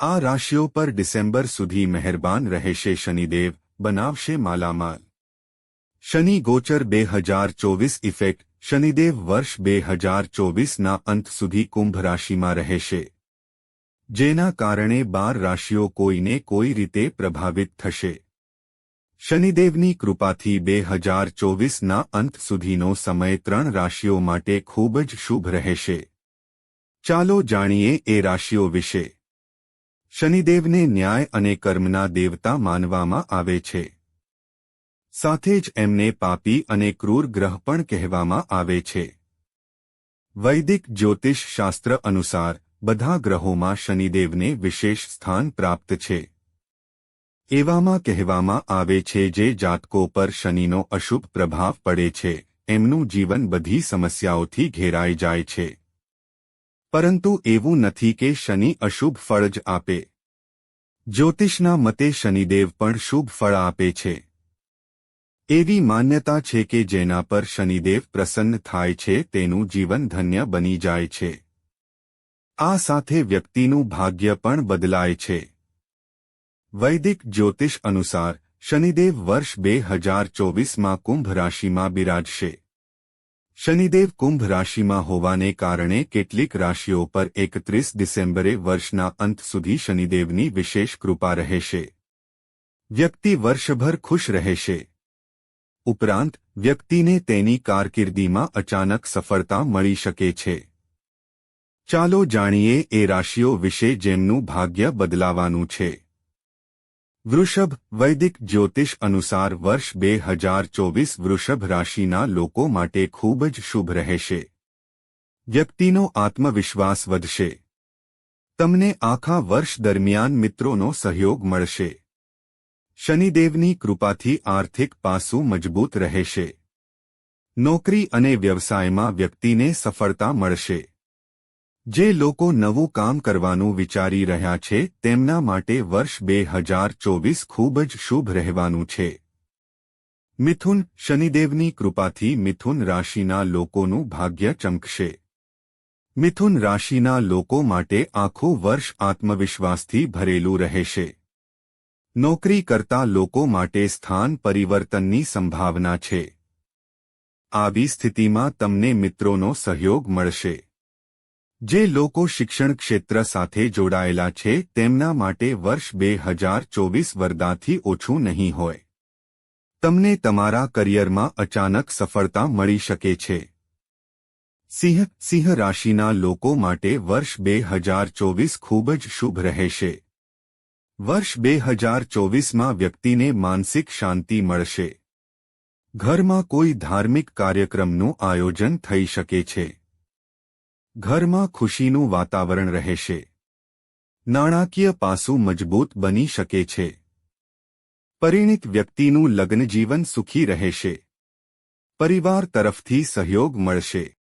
આ રાશિઓ પર ડિસેમ્બર સુધી મહેરબાન રહેશે શનિદેવ, બનાવશે માલામાલ. શનિ ગોચર બે હજાર ચોવીસ ઇફેક્ટ, શનિદેવ વર્ષ બે હજાર ચોવીસના અંત સુધી કુંભ રાશિમાં રહેશે. જેના કારણે બાર રાશિઓ કોઈને કોઈ રીતે પ્રભાવિત થશે. શનિદેવની કૃપાથી બે હજાર ચોવીસના અંત સુધીનો સમય ત્રણ રાશિઓ માટે ખૂબ જ શુભ રહેશે. ચાલો જાણીએ એ રાશિઓ વિશે. શનિદેવને ન્યાય અને કર્મના દેવતા માનવામાં આવે છે. સાથે જ એમને પાપી અને ક્રૂર ગ્રહ પણ કહેવામાં આવે છે. વૈદિક જ્યોતિષ શાસ્ત્ર અનુસાર, બધા ગ્રહોમાં શનિદેવને વિશેષ સ્થાન પ્રાપ્ત છે. એવામાં કહેવામાં આવે છે જે જાતકો પર શનિનો અશુભ પ્રભાવ પડે છે, એમનું જીવન બધી સમસ્યાઓથી ઘેરાઈ જાય છે. પરંતુ એવું નથી કે શનિ અશુભ ફળ જ આપે. જ્યોતિષના મતે શનિદેવ પણ શુભ ફળ આપે છે. એવી માન્યતા છે કે જેના પર શનિદેવ પ્રસન્ન થાય છે તેનું જીવન ધન્ય બની જાય છે. આ સાથે વ્યક્તિનું ભાગ્ય પણ બદલાય છે. વૈદિક જ્યોતિષ અનુસાર શનિદેવ વર્ષ બે હજાર ચોવીસમાં કુંભ રાશિમાં બિરાજશે. શનિદેવ કુંભ રાશિમાં હોવાને કારણે કેટલીક રાશિઓ પર એકત્રીસ ડિસેમ્બરે વર્ષના અંત સુધી શનિદેવની વિશેષ કૃપા રહેશે. વ્યક્તિ વર્ષભર ખુશ રહેશે. ઉપરાંત, વ્યક્તિને તેની કારકિર્દીમાં અચાનક સફળતા મળી શકે છે. ચાલો જાણીએ એ રાશિઓ વિશે જેમનું ભાગ્ય બદલાવાનું છે. વૃષભ વૈદિક જ્યોતિષ અનુસાર વર્ષ બે હજાર ચોવીસ વૃષભ રાશિના લોકો માટે ખૂબ જ શુભ રહેશે. વ્યક્તિનો આત્મવિશ્વાસ વધશે. તમને આખા વર્ષ દરમિયાન મિત્રોનો સહયોગ મળશે. શનિદેવની કૃપાથી આર્થિક પાસું મજબૂત રહેશે. નોકરી અને વ્યવસાયમાં વ્યક્તિને સફળતા મળશે. જે લોકો નવું કામ કરવાનું વિચારી રહ્યા છે, તેમના માટે વર્ષ બે હજાર ચોવીસ ખૂબ જ શુભ રહેવાનું છે. મિથુન શનિદેવની કૃપાથી મિથુન રાશિના લોકોનું ભાગ્ય ચમકશે. મિથુન રાશિના લોકો માટે આખું વર્ષ આત્મવિશ્વાસથી ભરેલું રહેશે. નોકરી કરતા લોકો માટે સ્થાન પરિવર્તનની સંભાવના છે. આવી સ્થિતિમાં તમને મિત્રોનો સહયોગ મળશે. જે લોકો શિક્ષણ ક્ષેત્ર સાથે જોડાયેલા છે, તેમના માટે વર્ષ બે હજાર ચોવીસ વરદાથી ઓછું નહીં હોય. તમને તમારા કરિયરમાં અચાનક સફળતા મળી શકે છે. સિંહ સિંહ રાશિના લોકો માટે વર્ષ બે હજાર ચોવીસ ખૂબ જ શુભ રહેશે. વર્ષ બે હજાર ચોવીસમાં વ્યક્તિને માનસિક શાંતિ મળશે. ઘરમાં કોઈ ધાર્મિક કાર્યક્રમનું આયોજન થઈ શકે છે. ઘરમાં ખુશીનું વાતાવરણ રહેશે નાણાકીય પાસું મજબૂત બની શકે છે. પરિણિત વ્યક્તિનું લગ્નજીવન સુખી રહેશે પરિવાર તરફથી સહયોગ મળશે.